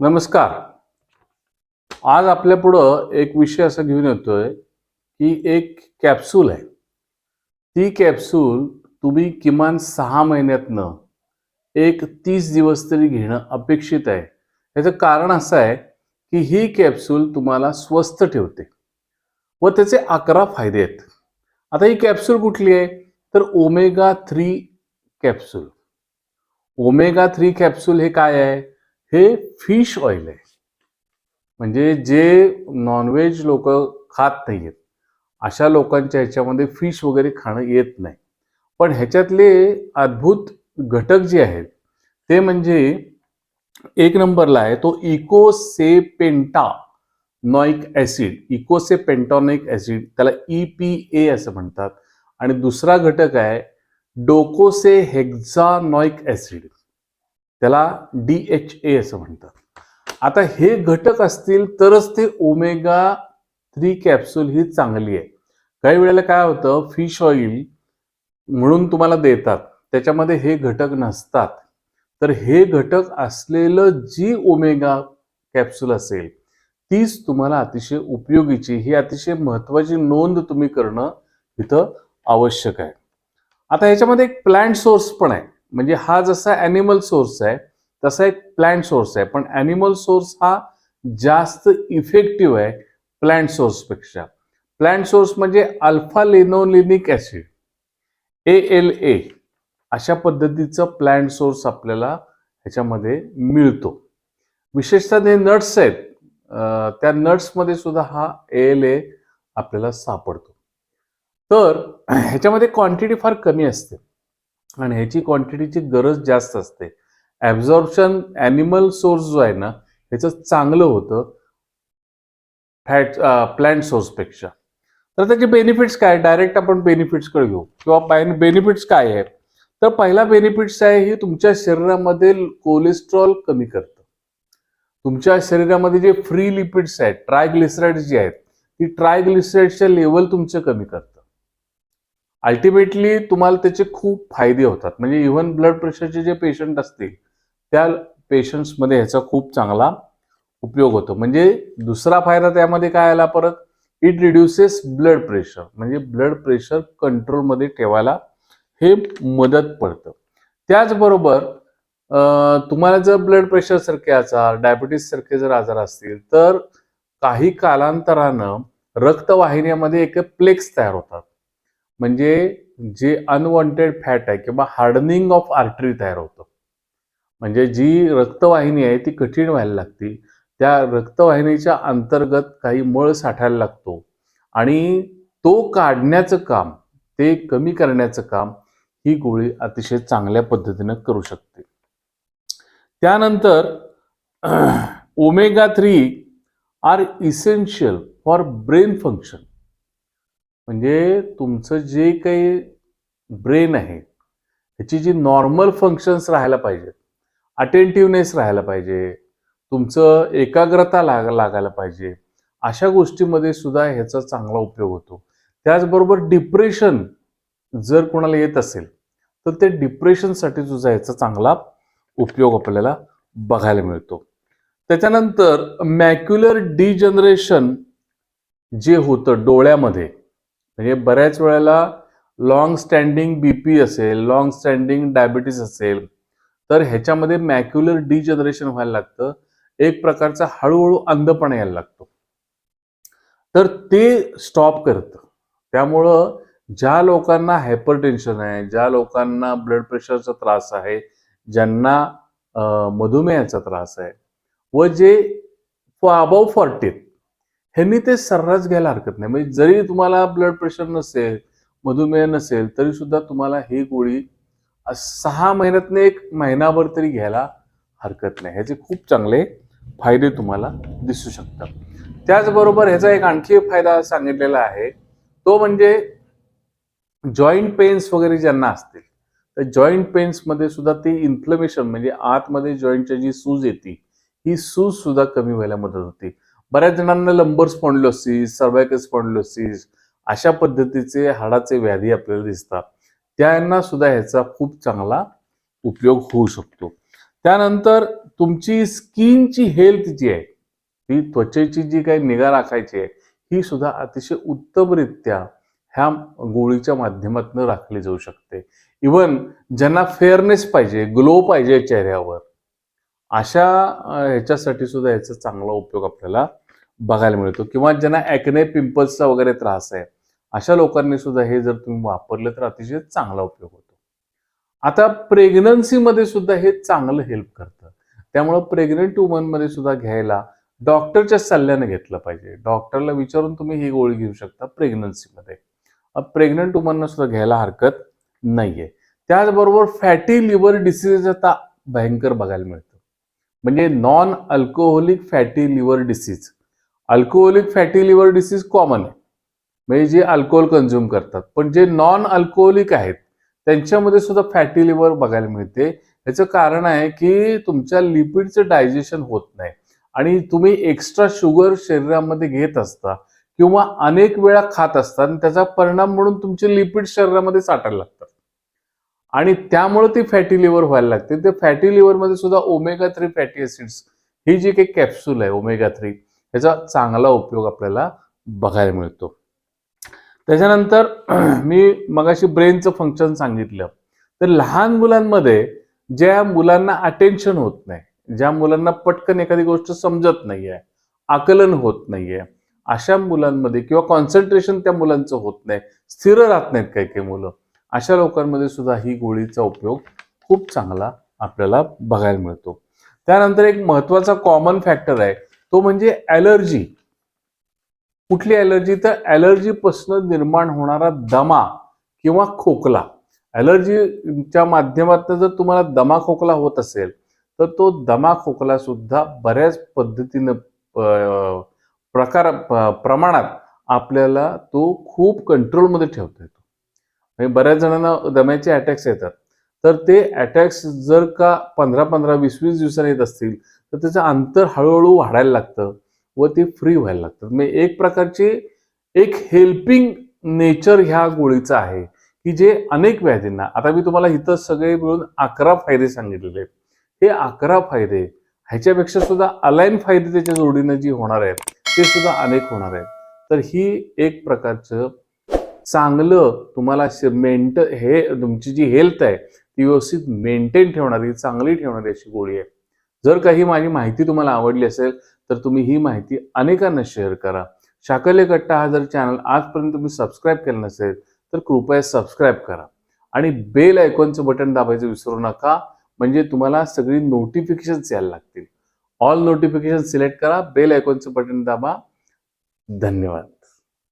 नमस्कार. आज आपल्या पुढं एक विषय असा घेऊन येतोय की एक कॅप्सूल आहे. ती कॅप्सूल तुम्ही किमान सहा महिन्यातनं एक तीस दिवस तरी घेणं अपेक्षित आहे. याचं कारण असं आहे की ही कॅप्सूल तुम्हाला स्वस्थ ठेवते. व त्याचे अकरा फायदे आहेत. आता ही कॅप्सूल कुठली आहे? तर omega three capsule omega three capsule हे काय आहे? हे फिश ऑइल आहे. म्हणजे जे नॉनव्हेज लोक खात नाहीयेत. अशा लोकांच्या ह्याच्यामध्ये फिश वगैरे खाणं येत नाही. पण ह्याच्यातले अद्भुत घटक जे आहेत ते म्हणजे एक नंबरला आहे तो eicosapentaenoic acid. Eicosapentaenoic acid त्याला ई पी ए असं म्हणतात. आणि दुसरा घटक आहे डोकोसे हेक्झानॉइक ॲसिड. त्याला डी एच ए असं म्हणतात. आता हे घटक असतील तरच ते ओमेगा थ्री कॅप्सूल ही चांगली आहे. काही वेळेला काय होतं फिश ऑइल म्हणून तुम्हाला देतात त्याच्यामध्ये हे घटक नसतात. तर हे घटक असलेलं जी ओमेगा कॅप्सूल असेल तीच तुम्हाला अतिशय उपयोगीची ही अतिशय महत्वाची नोंद तुम्ही करणं इथं आवश्यक आहे. आता ह्याच्यामध्ये एक प्लॅन्ट सोर्स पण आहे. म्हणजे हा जसा ॲनिमल सोर्स आहे तसा एक प्लॅन्ट सोर्स आहे. पण ॲनिमल सोर्स हा जास्त इफेक्टिव्ह आहे प्लॅन्ट सोर्सपेक्षा प्लॅन्ट सोर्स म्हणजे alpha linolenic acid A L A अशा पद्धतीचं प्लॅन्ट सोर्स आपल्याला ह्याच्यामध्ये मिळतो. विशेषतः जे नट्स आहेत त्या नट्समध्ये सुद्धा हा ए एल ए आपल्याला सापडतो. तर ह्याच्यामध्ये क्वांटिटी फार कमी असते. आणि ह्याची क्वांटिटीची गरज जास्त असते. ॲब्झॉर्प्शन ॲनिमल सोर्स जो आहे ना ह्याचं चांगलं होतं फॅट प्लॅन्ट सोर्सपेक्षा तर त्याचे बेनिफिट्स काय? डायरेक्ट आपण बेनिफिट्सकडे घेऊ. किंवा बेनिफिट्स काय आहे? तर पहिला बेनिफिट्स आहे हे तुमच्या शरीरामध्ये कोलेस्ट्रॉल कमी करतं. तुमच्या शरीरामध्ये जे फ्री लिपिड्स आहेत ट्रायग्लिसराइड जे आहेत ती ट्रायग्लिसराइडच्या लेवल तुमचं कमी करतं. अल्टिमेटली तुम्हाला त्याचे खूप फायदे होतात. म्हणजे इव्हन ब्लड प्रेशरचे जे पेशंट असतील त्या पेशंट्समध्ये ह्याचा खूप चांगला उपयोग होतो. म्हणजे दुसरा फायदा त्यामध्ये काय आला परत? इट रिड्युसेस ब्लड प्रेशर म्हणजे ब्लड प्रेशर कंट्रोलमध्ये ठेवायला हे मदत पडतं. त्याचबरोबर तुम्हाला जर ब्लड प्रेशर सारखे आजार डायबिटीस सारखे जर आजार असतील तर काही कालांतरानं रक्तवाहिन्यामध्ये एक प्लेक्स तयार होतात. म्हणजे जे अनवॉन्टेड फॅट आहे किंवा हार्डनिंग ऑफ आर्टरी तयार होतं. म्हणजे जी रक्तवाहिनी आहे ती कठीण व्हायला लागते त्या रक्तवाहिनीच्या अंतर्गत काही मळ साठायला लागतो. आणि तो काढण्याचं काम ते कमी करण्याचं काम ही गोळी अतिशय चांगल्या पद्धतीनं करू शकते. त्यानंतर omega three are essential for brain function म्हणजे तुमचं जे काही ब्रेन आहे ह्याची जी नॉर्मल फंक्शन्स राहायला पाहिजेत अटेंटिव्हनेस राहायला पाहिजे तुमचं एकाग्रता लाग लागायला पाहिजे अशा गोष्टीमध्ये सुद्धा ह्याचा चांगला उपयोग होतो. त्याचबरोबर डिप्रेशन जर कोणाला येत असेल तर ते डिप्रेशनसाठी सुद्धा ह्याचा चांगला उपयोग आपल्याला बघायला मिळतो. त्याच्यानंतर मॅक्युलर डिजनरेशन जे होतं डोळ्यामध्ये म्हणजे बऱ्याच वेळेला लॉंग स्टँडिंग बी पी असेल लॉंग स्टँडिंग डायबिटीस असेल तर ह्याच्यामध्ये मॅक्युलर डिजनरेशन व्हायला लागतं. एक प्रकारचा हळूहळू अंधपणा यायला लागतो. तर ते स्टॉप करतं. त्यामुळं ज्या लोकांना हायपरटेन्शन आहे ज्या लोकांना ब्लड प्रेशरचा त्रास आहे ज्यांना मधुमेहाचा त्रास आहे व जे अबाव फॉर्टीत ह्यांनी ते सर्रास घ्यायला हरकत नाही. म्हणजे जरी तुम्हाला ब्लड प्रेशर नसेल मधुमेह नसेल तरी सुद्धा तुम्हाला ही गोळी सहा महिन्यातनं एक महिनाभर तरी घ्यायला हरकत नाही. ह्याचे खूप चांगले फायदे तुम्हाला दिसू शकतात. त्याचबरोबर ह्याचा एक आणखी एक फायदा सांगितलेला आहे. तो म्हणजे जॉईंट पेन्स वगैरे ज्यांना असतील तर जॉईंट पेन्समध्ये सुद्धा ते इन्फ्लमेशन म्हणजे आतमध्ये जॉईंटच्या जी सूज येते ही सूज सुद्धा कमी व्हायला मदत होते. बऱ्याच जणांना लंबर स्पॉन्डलोसिस सर्वायकल स्पॉन्डलोसिस अशा पद्धतीचे हाडाचे व्याधी आपल्याला दिसतात. त्यांना सुद्धा ह्याचा खूप चांगला उपयोग होऊ शकतो. त्यानंतर तुमची स्किनची हेल्थ जी आहे ती त्वचेची जी काही निगा राखायची आहे ही सुद्धा अतिशय उत्तमरित्या ह्या गोळीच्या माध्यमातून राखली जाऊ शकते. इवन ज्यांना फेअरनेस पाहिजे ग्लो पाहिजे चेहऱ्यावर अशा ह्याच्यासाठी सुद्धा याचा चांगला उपयोग आपल्याला बघायला मिळतो किंवा ज्यांना ॲक्ने पिंपल्सचा वगैरे त्रास आहे अशा लोकांनी सुद्धा हे जर तुम्ही वापरलं तर अतिशय चांगला उपयोग होतो. आता प्रेग्नन्सीमध्ये सुद्धा हे चांगलं हेल्प करतं. त्यामुळं प्रेग्नंट वुमनमध्ये सुद्धा घ्यायला डॉक्टरच्या सल्ल्याने घेतलं पाहिजे. डॉक्टरला विचारून तुम्ही ही गोळी घेऊ शकता प्रेग्नन्सीमध्ये प्रेग्नंट वुमनना सुद्धा घ्यायला हरकत नाहीये. त्याचबरोबर फॅटी लिव्हर डिसीज आता भयंकर बघायला मिळतं. म्हणजे non alcoholic fatty liver disease alcoholic fatty liver disease common आहे. म्हणजे जे अल्कोहोल कन्झ्युम करतात. पण जे नॉन अल्कोहोलिक आहेत त्यांच्यामध्ये सुद्धा फॅटी लिव्हर बघायला मिळते. याचं कारण आहे की तुमच्या लिपिडचं डायजेशन होत नाही. आणि तुम्ही एक्स्ट्रा शुगर शरीरामध्ये घेत असता किंवा अनेक वेळा खात असता आणि त्याचा परिणाम म्हणून तुमचे लिपिड शरीरामध्ये साठायला लागतात. आणि त्यामुळे ती फॅटी लिव्हर व्हायला लागते. ते फॅटी लिव्हरमध्ये सुद्धा ओमेगा थ्री फॅटी ऍसिड्स ही जी काही कॅप्सूल आहे ओमेगा थ्री ह्याचा चांगला उपयोग आपल्याला बघायला मिळतो. त्याच्यानंतर मी मगाशी ब्रेनचं फंक्शन सांगितलं. तर लहान मुलांमध्ये ज्या मुलांना अटेन्शन होत नाही ज्या मुलांना पटकन एखादी गोष्ट समजत नाहीये आकलन होत नाहीये अशा मुलांमध्ये किंवा कॉन्सन्ट्रेशन त्या मुलांचं होत नाही स्थिर राहत नाहीत काही काही मुलं अशा लोकांमध्ये सुद्धा ही गोळीचा उपयोग खूप चांगला आपल्याला बघायला मिळतो. त्यानंतर एक महत्त्वाचा कॉमन फॅक्टर आहे तो म्हणजे ॲलर्जी. कुठली ॲलर्जी? तर ॲलर्जीपासून निर्माण होणारा दमा किंवा खोकला. ॲलर्जीच्या माध्यमातून जर तुम्हाला दमा खोकला होत असेल तर तो दमा खोकला सुद्धा बऱ्याच पद्धतीनं प्रकार प्रमाणात आपल्याला तो खूप कंट्रोलमध्ये ठेवता येतो. म्हणजे बऱ्याच जणांना दम्याचे अटॅक्स येतात. तर ते अटॅक्स जर का पंधरा पंधरा वीस वीस दिवसांनी येत असतील तर त्याचं अंतर हळूहळू वाढायला लागतं व ते फ्री व्हायला लागतं. म्हणजे एक प्रकारचे एक हेल्पिंग नेचर ह्या गोळीचं आहे की जे अनेक व्याधींना आता मी तुम्हाला इथं सगळे मिळून अकरा फायदे सांगितलेले आहेत. हे अकरा फायदे ह्याच्यापेक्षा सुद्धा अलाईन फायदे त्याच्या जोडीनं जी होणार आहेत ते सुद्धा अनेक होणार आहेत. तर ही एक प्रकारचं चांगलं तुम्हाला मेंट हे तुमची जी हेल्थ आहे ती व्यवस्थित मेंटेन ठेवणारी चांगली ठेवणारी अशी गोळी आहे. जर काही माझी माहिती तुम्हाला आवडली असेल तर तुम्ही ही माहिती अनेकांना शेअर करा. शाकले कट्टा हा जर चॅनल आजपर्यंत तुम्ही सबस्क्राईब केलं नसेल तर कृपया सबस्क्राईब करा. आणि बेल आयकॉनचं बटन दाबायचं विसरू नका म्हणजे तुम्हाला सगळी नोटिफिकेशन्स यायला लागतील. ऑल नोटिफिकेशन सिलेक्ट करा बेल आयकॉनचं बटन दाबा. धन्यवाद.